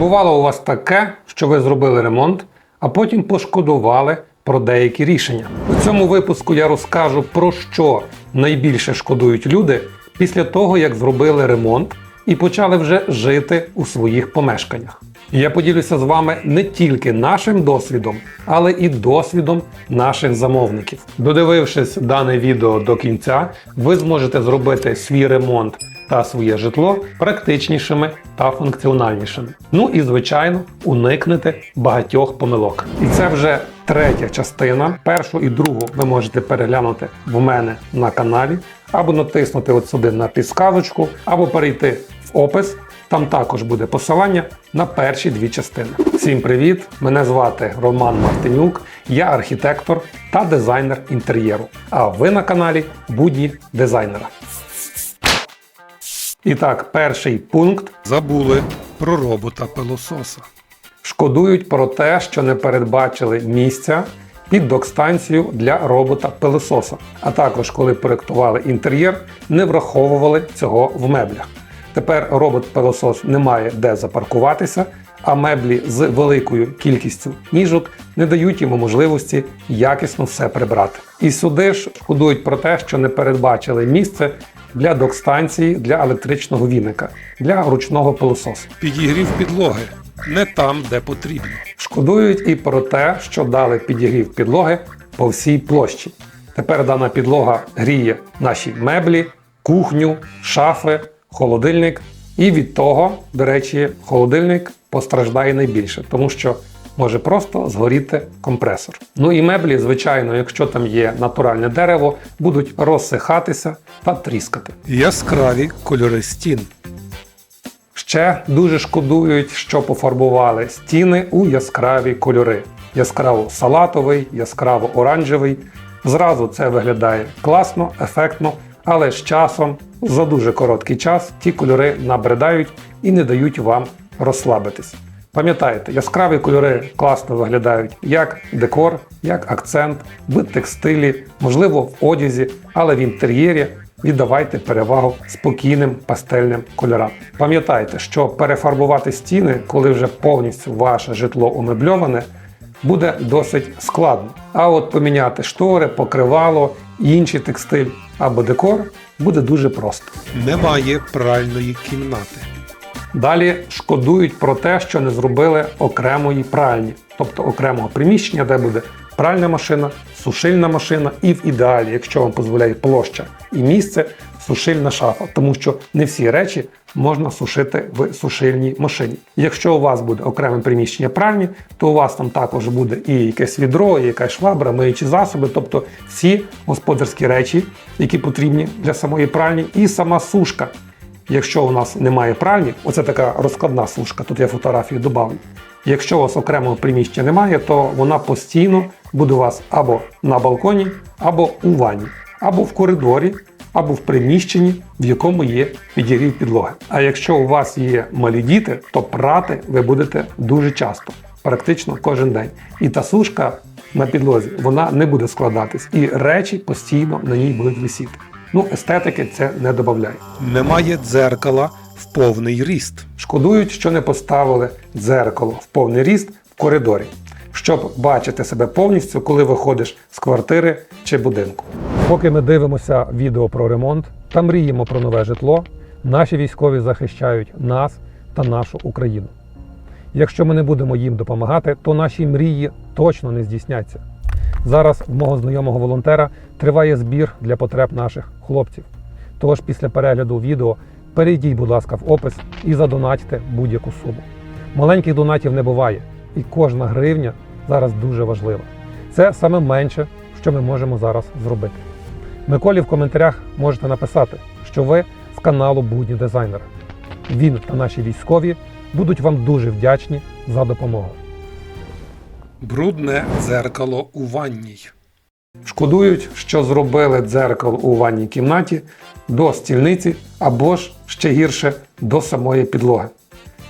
бувало у вас таке, що ви зробили ремонт, а потім пошкодували про деякі рішення? У цьому випуску я розкажу про що найбільше шкодують люди після того, як зробили ремонт і почали вже жити у своїх помешканнях. Я поділюся з вами не тільки нашим досвідом, але і досвідом наших замовників. Додивившись дане відео до кінця, ви зможете зробити свій ремонт та своє житло практичнішими та функціональнішими. Ну і звичайно, уникнете багатьох помилок. І це вже третя частина. Першу і другу ви можете переглянути в мене на каналі, або натиснути от сюди на підсказочку, або перейти в опис. Там також буде посилання на перші дві частини. Всім привіт! Мене звати Роман Мартинюк, я архітектор та дизайнер інтер'єру. А ви на каналі Будні дизайнера. І так, перший пункт Забули про робота пилососа. шкодують про те, що не передбачили місця під док-станцію для робота пилососа. А також, коли проєктували інтер'єр, не враховували цього в меблях. Тепер робот-пилосос не має де запаркуватися, а меблі з великою кількістю ніжок не дають йому можливості якісно все прибрати. І сюди ж шкодують про те, що не передбачили місце для док-станції для електричного віника, для ручного пилососу. Підігрів підлоги не там, де потрібно. Шкодують і про те, що дали підігрів підлоги по всій площі. Тепер дана підлога гріє наші меблі, кухню, шафи, холодильник. І від того, до речі, холодильник постраждає найбільше, тому що може просто згоріти компресор. Ну і меблі, звичайно, якщо там є натуральне дерево, будуть розсихатися та тріскати. Яскраві кольори стін. Ще дуже шкодують, що пофарбували стіни у яскраві кольори: яскраво салатовий, яскраво оранжевий. Зразу це виглядає класно, ефектно, але з часом, за дуже короткий час, ті кольори набридають і не дають вам розслабитись. Пам'ятайте, яскраві кольори класно виглядають як декор, як акцент, в текстилі, можливо, в одязі, але в інтер'єрі віддавайте перевагу спокійним пастельним кольорам. Пам'ятайте, що перефарбувати стіни, коли вже повністю ваше житло умебльоване, буде досить складно. А от поміняти штори, покривало, інший текстиль або декор буде дуже просто. Немає пральної кімнати. Далі шкодують про те, що не зробили окремої пральні, тобто окремого приміщення, де буде пральна машина, сушильна машина і в ідеалі, якщо вам дозволяє площа і місце, сушильна шафа, тому що не всі речі можна сушити в сушильній машині. Якщо у вас буде окреме приміщення пральні, то у вас там також буде і якесь відро, і якась швабра, миючі засоби, тобто всі господарські речі, які потрібні для самої пральні, і сама сушка. Якщо у нас немає пральні, оце така розкладна сушка, тут я фотографію додав. Якщо у вас окремого приміщення немає, то вона постійно буде у вас або на балконі, або у ванні, або в коридорі, або в приміщенні, в якому є підігрів підлоги. А якщо у вас є малі діти, то прати ви будете дуже часто, практично кожен день. І та сушка на підлозі вона не буде складатись, і речі постійно на ній будуть висіти. Ну, естетики це не додає. Немає дзеркала в повний ріст. Шкодують, що не поставили дзеркало в повний ріст в коридорі, щоб бачити себе повністю, коли виходиш з квартири чи будинку. Поки ми дивимося відео про ремонт та мріємо про нове житло, наші військові захищають нас та нашу Україну. Якщо ми не будемо їм допомагати, то наші мрії точно не здійсняться. Зараз в мого знайомого волонтера триває збір для потреб наших хлопців. Тож після перегляду відео перейдіть, будь ласка, в опис і задонатьте будь-яку суму. Маленьких донатів не буває, і кожна гривня зараз дуже важлива. Це саме менше, що ми можемо зараз зробити. Миколі в коментарях можете написати, що ви з каналу Будні дизайнера. Він та наші військові будуть вам дуже вдячні за допомогу. Брудне дзеркало у ванній. Шкодують, що зробили дзеркало у ванній кімнаті до стільниці або ж ще гірше до самої підлоги.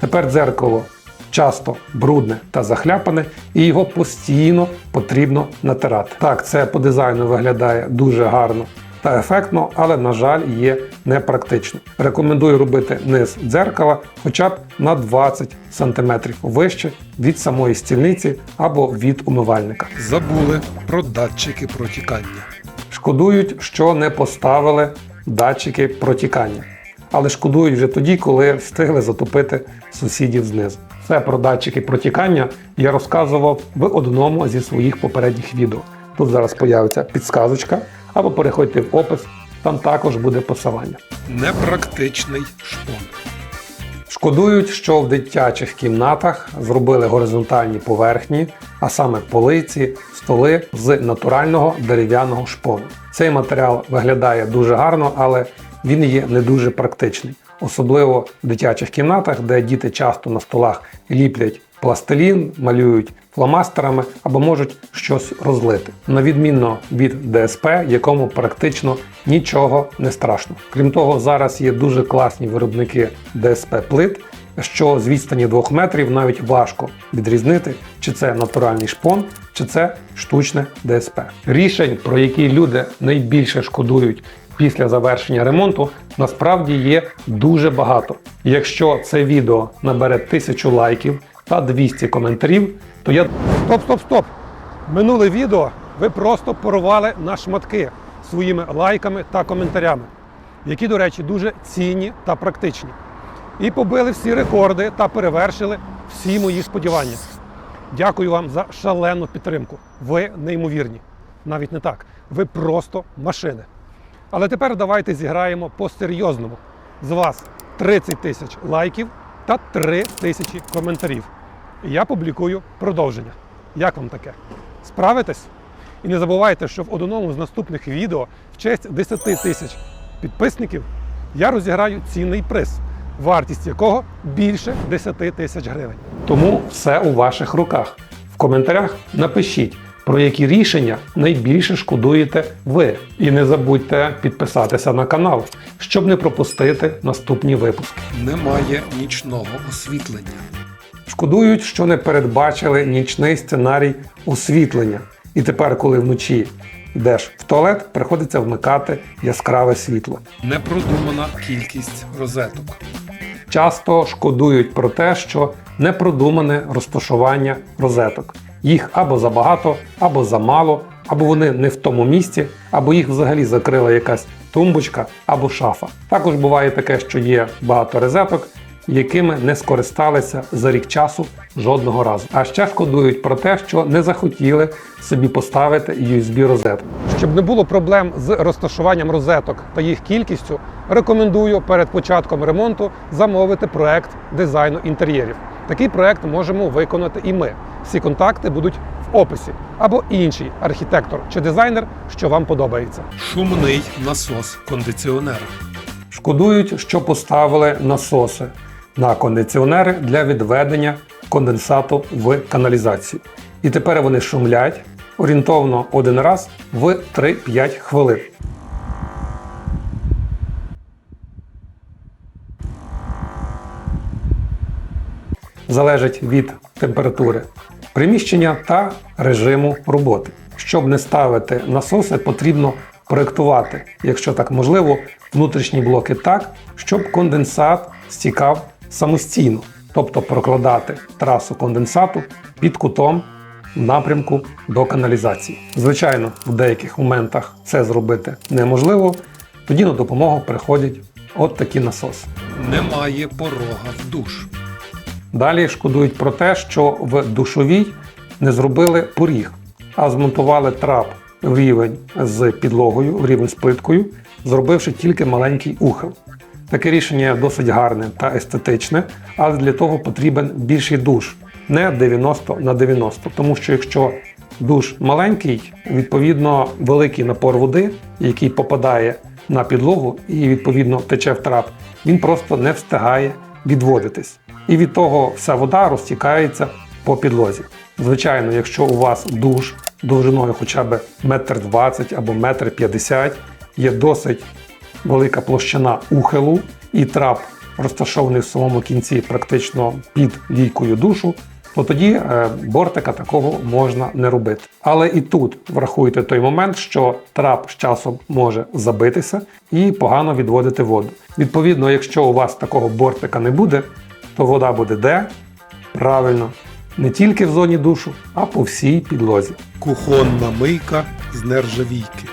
Тепер дзеркало часто брудне та захляпане, і його постійно потрібно натирати. Так, це по дизайну виглядає дуже гарно та ефектно, але, на жаль, є непрактично. Рекомендую робити низ дзеркала хоча б на 20 см вище від самої стільниці або від умивальника. Забули про датчики протікання. Шкодують, що не поставили датчики протікання. Але шкодують вже тоді, коли встигли затопити сусідів знизу. Все про датчики протікання я розказував в одному зі своїх попередніх відео. Тут зараз появиться підсказочка, або переходьте в опис, там також буде посилання. Непрактичний шпон. Шкодують, що в дитячих кімнатах зробили горизонтальні поверхні, а саме полиці, столи з натурального дерев'яного шпону. Цей матеріал виглядає дуже гарно, але він є не дуже практичний, особливо в дитячих кімнатах, де діти часто на столах ліплять пластилін, малюють фломастерами або можуть щось розлити. На відмінно від ДСП, якому практично нічого не страшно. Крім того, зараз є дуже класні виробники ДСП плит, що з відстані 2 метрів навіть важко відрізнити, чи це натуральний шпон, чи це штучне ДСП. Рішень, про які люди найбільше шкодують після завершення ремонту, насправді є дуже багато. Якщо це відео набере 1000 лайків та 200 коментарів, то я. Стоп, стоп, стоп! Минуле відео ви просто порвали на шматки своїми лайками та коментарями, які, до речі, дуже цінні та практичні. І побили всі рекорди та перевершили всі мої сподівання. Дякую вам за шалену підтримку. Ви неймовірні. Навіть не так. Ви просто машини. Але тепер давайте зіграємо по-серйозному. З вас 30 тисяч лайків та 3 тисячі коментарів. Я публікую продовження. Як вам таке? Справитесь? І не забувайте, що в одному з наступних відео в честь 10 тисяч підписників я розіграю цінний приз, вартість якого більше 10 тисяч гривень. Тому все у ваших руках. В коментарях напишіть, про які рішення найбільше шкодуєте ви. І не забудьте підписатися на канал, щоб не пропустити наступні випуски. Немає нічного освітлення. Шкодують, що не передбачили нічний сценарій освітлення. І тепер, коли вночі йдеш в туалет, приходиться вмикати яскраве світло. Непродумана кількість розеток. Часто шкодують про те, що непродумане розташування розеток. Їх або забагато, або замало, або вони не в тому місці, або їх взагалі закрила якась тумбочка або шафа. Також буває таке, що є багато розеток, якими не скористалися за рік часу жодного разу. А ще шкодують про те, що не захотіли собі поставити USB розетку. Щоб не було проблем з розташуванням розеток та їх кількістю, рекомендую перед початком ремонту замовити проект дизайну інтер'єрів. Такий проект можемо виконати і ми. Всі контакти будуть в описі або інший архітектор чи дизайнер, що вам подобається. Шумний насос кондиціонера. Шкодують, що поставили насоси на кондиціонери для відведення конденсату в каналізацію. І тепер вони шумлять орієнтовно один раз в 3-5 хвилин. Залежить від температури приміщення та режиму роботи. Щоб не ставити насоси, потрібно проєктувати, якщо так можливо, внутрішні блоки так, щоб конденсат стікав самостійно, тобто прокладати трасу конденсату під кутом в напрямку до каналізації. Звичайно, в деяких моментах це зробити неможливо. Тоді на допомогу приходять от такі насоси. Немає порога в душ. Далі шкодують про те, що в душовій не зробили поріг, а змонтували трап в рівень з підлогою, в рівень з плиткою, зробивши тільки маленький ухил. Таке рішення досить гарне та естетичне, але для того потрібен більший душ, не 90 на 90. Тому що якщо душ маленький, відповідно великий напор води, який попадає на підлогу і відповідно тече в трап, він просто не встигає відводитись. І від того вся вода розтікається по підлозі. Звичайно, якщо у вас душ довжиною хоча б метр двадцять або метр п'ятдесят, є досить велика площина ухилу і трап розташований в самому кінці практично під лійкою душу, то тоді е, бортика такого можна не робити. Але і тут врахуйте той момент, що трап з часом може забитися і погано відводити воду. Відповідно, якщо у вас такого бортика не буде, то вода буде де? Правильно, не тільки в зоні душу, а по всій підлозі. Кухонна мийка з нержавійки.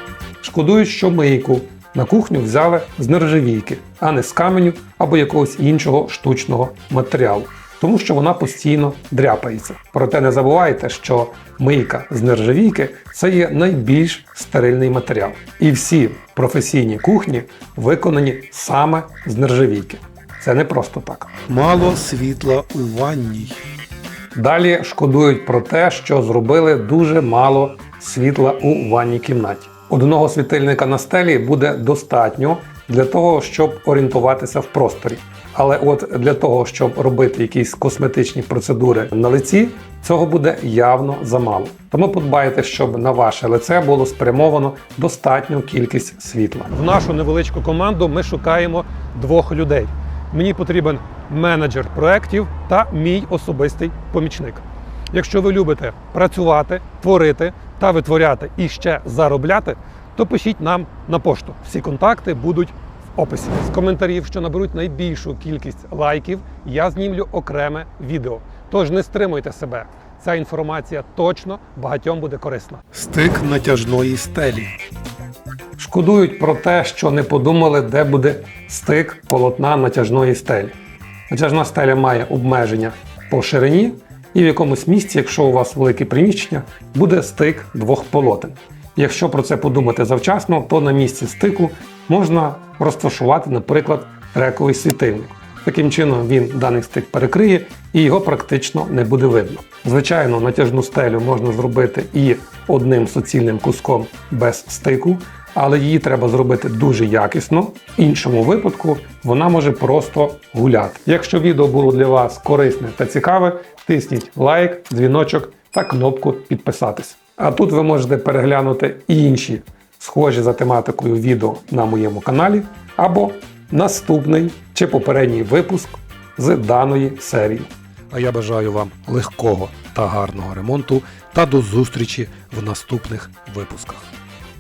Шкодують, що мийку на кухню взяли з нержавійки, а не з каменю або якогось іншого штучного матеріалу, тому що вона постійно дряпається. Проте не забувайте, що мийка з нержавійки це є найбільш стерильний матеріал. І всі професійні кухні виконані саме з нержавійки. Це не просто так. Мало світла у ванній. Далі шкодують про те, що зробили дуже мало світла у ванній кімнаті. Одного світильника на стелі буде достатньо для того, щоб орієнтуватися в просторі. Але от для того, щоб робити якісь косметичні процедури на лиці, цього буде явно замало. Тому подбайте, щоб на ваше лице було спрямовано достатню кількість світла. В нашу невеличку команду ми шукаємо двох людей. Мені потрібен менеджер проєктів та мій особистий помічник. Якщо ви любите працювати, творити та витворяти і ще заробляти, то пишіть нам на пошту. Всі контакти будуть в описі. З коментарів, що наберуть найбільшу кількість лайків, я знімлю окреме відео. Тож не стримуйте себе. Ця інформація точно багатьом буде корисна. Стик натяжної стелі. Шкодують про те, що не подумали, де буде стик полотна натяжної стелі. Натяжна стеля має обмеження по ширині, і в якомусь місці, якщо у вас велике приміщення, буде стик двох полотен. Якщо про це подумати завчасно, то на місці стику можна розташувати, наприклад, рековий світильник. Таким чином він даний стик перекриє і його практично не буде видно. Звичайно, натяжну стелю можна зробити і одним суцільним куском без стику, але її треба зробити дуже якісно. В іншому випадку вона може просто гуляти. Якщо відео було для вас корисне та цікаве, тисніть лайк, дзвіночок та кнопку підписатись. А тут ви можете переглянути і інші схожі за тематикою відео на моєму каналі або наступний чи попередній випуск з даної серії. А я бажаю вам легкого та гарного ремонту та до зустрічі в наступних випусках.